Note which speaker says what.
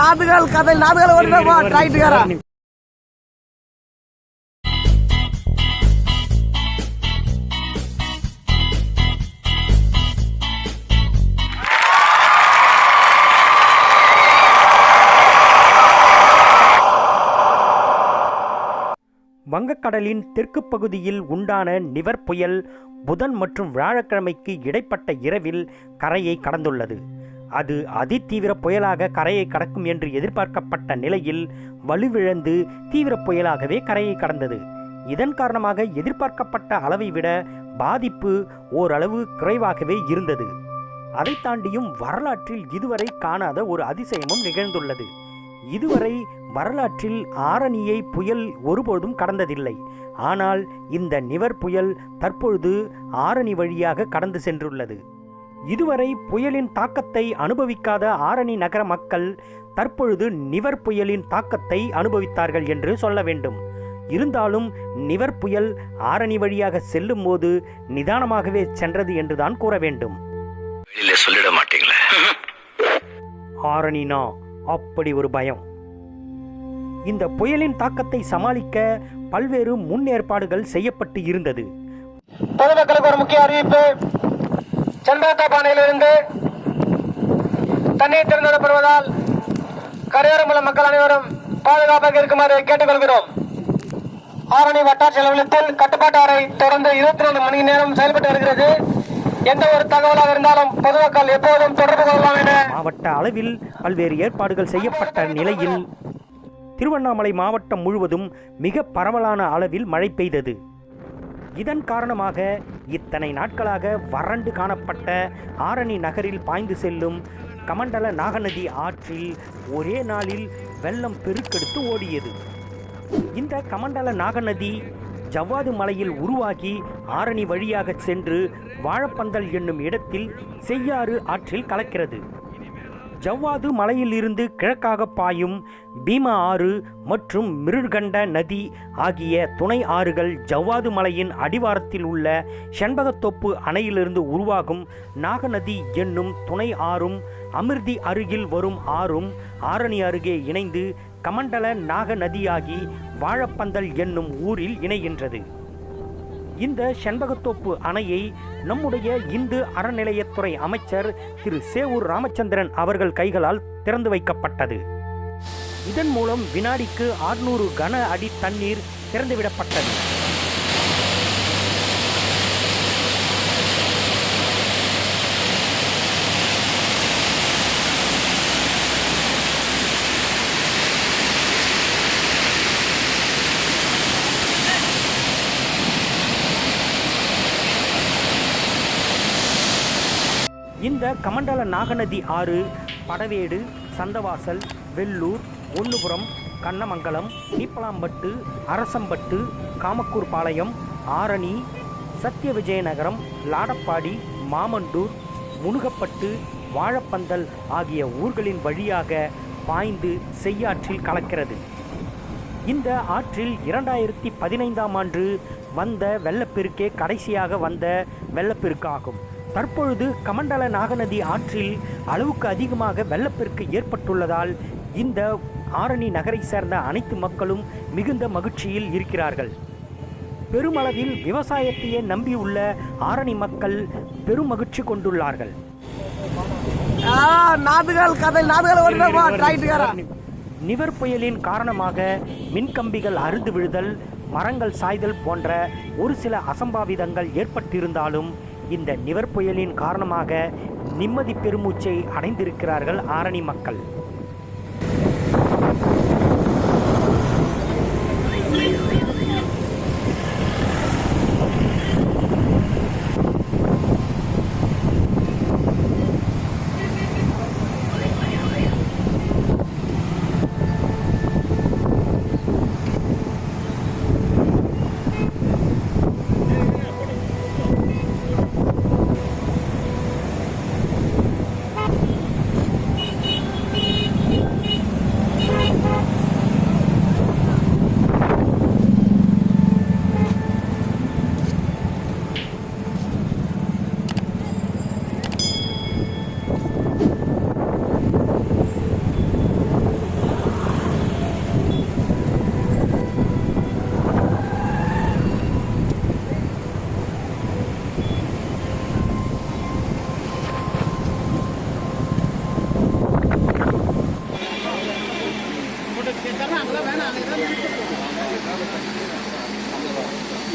Speaker 1: நாதுகள் கதை நாதுகள் ஓடிப்பா டிராக்டர்காரா
Speaker 2: வங்கக்கடலின் தெற்கு பகுதியில் உண்டான நிவர் புயல் புதன் மற்றும் வியாழக்கிழமைக்கு இடைப்பட்ட இரவில் கரையை கடந்துள்ளது. அது அதிதீவிர புயலாக கரையை கடக்கும் என்று எதிர்பார்க்கப்பட்ட நிலையில் வலுவிழந்து தீவிர புயலாகவே கரையை கடந்தது. இதன் காரணமாக எதிர்பார்க்கப்பட்ட அளவை விட பாதிப்பு ஓரளவு குறைவாகவே இருந்தது. அதை தாண்டியும் வரலாற்றில் இதுவரை காணாத ஒரு அதிசயமும் நிகழ்ந்துள்ளது. இதுவரை வரலாற்றில் ஆரணியை புயல் ஒருபோதும் கடந்ததில்லை. ஆனால் இந்த நிவர் புயல் தற்பொழுது ஆரணி வழியாக கடந்து சென்றுள்ளது. இதுவரை புயலின் தாக்கத்தை அனுபவிக்காத ஆரணி நகர மக்கள் தற்பொழுது நிவர் புயலின் தாக்கத்தை அனுபவித்தார்கள் என்று சொல்ல வேண்டும். இருந்தாலும் நிவர் புயல் ஆரணி வழியாக செல்லும் போது நிதானமாகவே சென்றது என்றுதான் கூற வேண்டும்.
Speaker 3: சொல்லிட மாட்டீங்களே.
Speaker 2: ஆரணினா அப்படி ஒரு பயம். இந்த புயலின் தாக்கத்தை சமாளிக்க பல்வேறு முன்னேற்பாடுகள் செய்யப்பட்டு இருந்தது.
Speaker 1: பொதுமக்களுக்கு ஒரு முக்கிய அறிவிப்பு. செண்பகத்தா பானையிலிருந்து தண்ணீர் திறந்துவிடப்படுவதால் கரையோரம் உள்ள மக்கள் அனைவரும் பாதுகாப்பாக இருக்குமாறு கேட்டுக்கொள்கிறோம். ஆரணி வட்டாட்சி அலுவலகத்தில் கட்டுப்பாட்டு அறை தொடர்ந்து இருபத்தி ரெண்டு மணி நேரம் செயல்பட்டு வருகிறது. எந்த ஒரு தகவலாக இருந்தாலும் பொதுமக்கள் எப்போதும் தொடர்பு கொள்ளலாம் என
Speaker 2: மாவட்ட அளவில் பல்வேறு ஏற்பாடுகள் செய்யப்பட்ட நிலையில் திருவண்ணாமலை மாவட்டம் முழுவதும் மிக பரவலான அளவில் மழை பெய்தது. இதன் காரணமாக இத்தனை நாட்களாக வறண்டு காணப்பட்ட ஆரணி நகரில் பாய்ந்து செல்லும் கமண்டல நாகநதி ஆற்றில் ஒரே நாளில் வெள்ளம் பெருக்கெடுத்து ஓடியது. இந்த கமண்டல நாகநதி ஜவ்வாது மலையில் உருவாகி ஆரணி வழியாக சென்று வாழப்பந்தல் என்னும் இடத்தில் செய்யாறு ஆற்றில் கலக்கிறது. ஜவ்வாது மலையிலிருந்து கிழக்காக பாயும் பீமா ஆறு மற்றும் மிருகண்ட நதி ஆகிய துணை ஆறுகள் ஜவ்வாது மலையின் அடிவாரத்தில் உள்ள செண்பகத்தோப்பு அணையிலிருந்து உருவாகும் நாகநதி என்னும் துணை ஆறும் அமிர்தி அருகில் வரும் ஆறும் ஆரணி அருகே இணைந்து கமண்டல நாக நதியாகி வாழப்பந்தல் என்னும் ஊரில் இணைகின்றது. இந்த செண்பகத்தோப்பு அணையை நம்முடைய இந்து அறநிலையத்துறை அமைச்சர் திரு. சேவூர் ராமச்சந்திரன் அவர்கள் கைகளால் திறந்து வைக்கப்பட்டது. இதன் மூலம் வினாடிக்கு 600 கன அடி தண்ணீர் திறந்துவிடப்பட்டது. இந்த கமண்டல நாகநதி ஆறு படவேடு சந்தவாசல் வெள்ளூர் ஒன்றுபுரம் கண்ணமங்கலம் நீப்பலாம்பட்டு அரசம்பட்டு காமக்கூர் பாளையம் ஆரணி சத்திய விஜயநகரம் லாடப்பாடி மாமண்டூர் முனுகப்பட்டு வாழப்பந்தல் ஆகிய ஊர்களின் வழியாக பாய்ந்து செய்யாற்றில் கலக்கிறது. இந்த ஆற்றில் இரண்டாயிரத்தி பதினைந்தாம் ஆண்டு வந்த வெள்ளப்பெருக்கே கடைசியாக வந்த வெள்ளப்பெருக்கு ஆகும் தற்பொழுது கமண்டல நாகநதி ஆற்றில் அளவுக்கு அதிகமாக வெள்ளப்பெருக்கு ஏற்பட்டுள்ளதால் இந்த ஆரணி நகரை சேர்ந்த அனைத்து மக்களும் மிகுந்த மகிழ்ச்சியில் இருக்கிறார்கள். பெருமளவில் விவசாயத்தையே நம்பியுள்ள ஆரணி மக்கள் பெரும் மகிழ்ச்சி கொண்டுள்ளார்கள். நிவர் புயலின் காரணமாக மின்கம்பிகள் அறுந்து விழுதல் மரங்கள் சாய்தல் போன்ற ஒரு சில அசம்பாவிதங்கள் ஏற்பட்டிருந்தாலும் இந்த நிவர் புயலின் காரணமாக நிம்மதி பெருமூச்சை அடைந்திருக்கிறார்கள் ஆரணி மக்கள்.